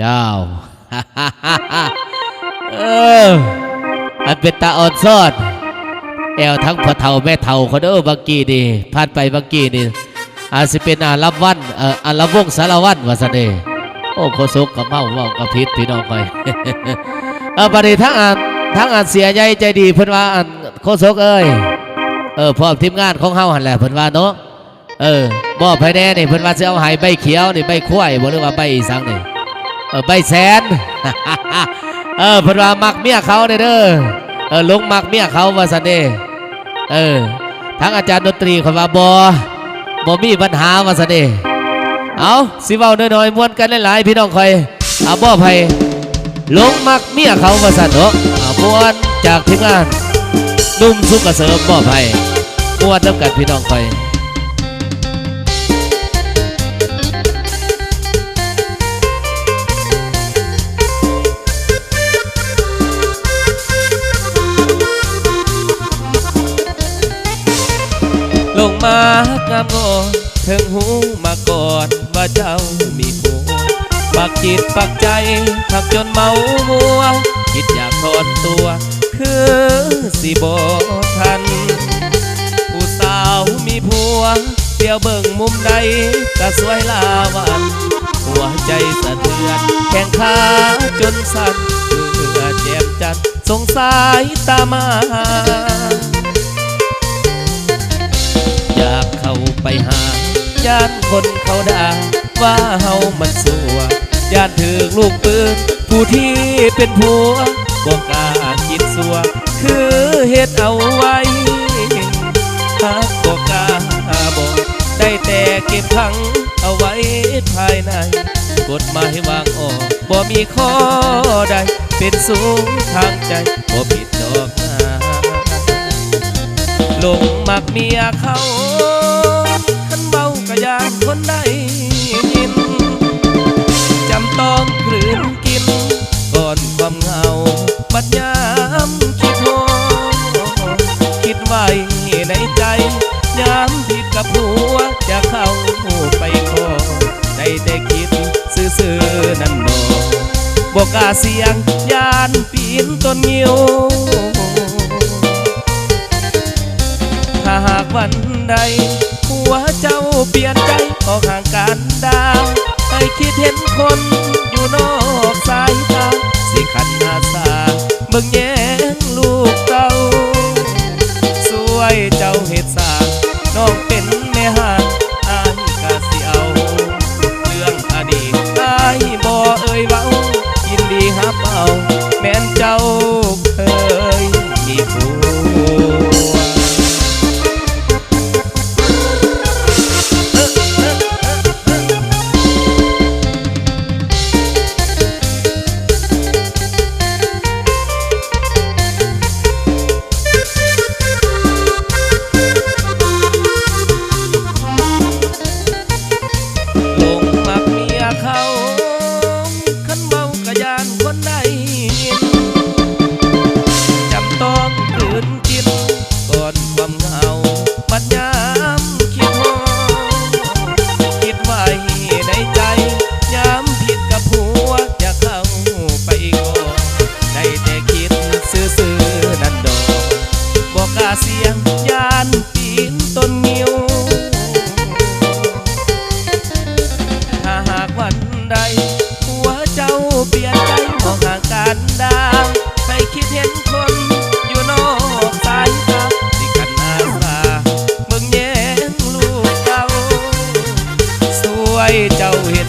เจ้าเอออันเป็นตาอ่อนซอดแอวทั้งพ่อเฒ่าแม่เฒ่าคนเด้อบางกี้นี่ผ่านไปบางกี้นี่อาจสิเป็นอารับวันเอ่ออารับวงสารวันวาซะเดโอ้โคศกกับเมาเมากับพิษพี่น้องไปเออบัดนี้ทั้งอันทั้งอันเสียใหญ่ใจดีเพิ่นว่าอันโคศกเอ้ยเออพร้อมทีมงานของเฮาหันแหละเพิ่นว่าเนาะเออมอบให้แน่นี่เพิ่นว่าสิเอาให้ใบเขียวนี่ใบข้วยบ่หรือว่าใบอีสังนี่ เออใบแสน เออพนว่ามักเมียเขาเด้อเด้อเออลงมักเมียเขาว่าซั่นเดเออทั้งอาจารย์ดนตรีเขาว่าบ่บ่มีปัญหาว่าซั่นเดเอาสิเว้าน้อยๆม่วนกันหลายๆพี่น้องคอยเอาบ่ให้ลงมักเมียเขาว่าซั่นเนาะเอาม่วนจากทีมงานนุ่มสุกเกษมบ่ให้ม่วนนํกันพี่น้องคอย มางามงอนถึงหูมาก่อนว่าเจ้ามีผัวปักจิตปักใจทักจนเมามัว คิดอยากถอนตัว คือสิบทัน ผู้สาวมีผัวเดียวเบิ่งมุมใดก็สวยลาวันหัวใจสะเทือน แข้งขาจนสั่นเมื่อเจ็บจัดสงสายตามา อยากเข้าไปหาย่านคนเขาด่าว่าเฮามันสัวย่านถึงลูกปืน ผู้ที่เป็นผัวบอกกล้าคิดสัว คือเหตุเอาไว้หากบอกกล้าบอกได้แต่เก็บขังเอาไว้ภายใน กฎหมายวางออกบ่มีข้อใด เป็นสูงทางใจบ่ผิดดอก ลงมักเมียเขาขันเบากระยานคนได้ยิน จำต้องกลืนกินก่อนความเหงาบัดยามคิดโหคิดไว้ในใจ ยามผิดกับหัวจะเข้าไปขอได้แต่คิดซื่อๆนั่นบ่บอกกาเสียงยานปีนต้นงิ้ว ถ้าหากวันใด หัวเจ้าเปลี่ยนใจออกห่างกันดาวให้คิดเห็นคนอยู่นอกสายตาสิขันอาสาเบิ่งแย่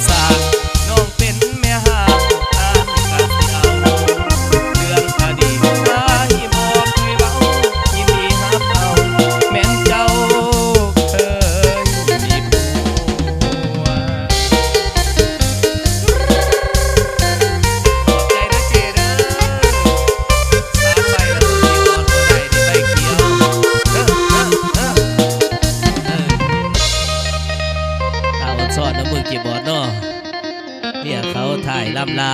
เเขาถ่ายลำลำ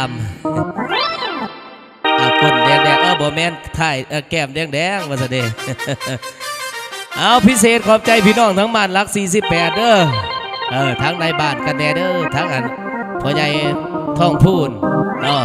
อะก้นแดงแดงๆเออบ่แมนถ่ายแก้มแดงแดงๆว่าซะเด้เอาพิเศษขอบใจพี่น้องทั้งบ้านรัก 48 เด้อเออทั้งในบ้านกันแน่เด้อทั้งอันพพ่อใหญ่ท่องพูนเนาะ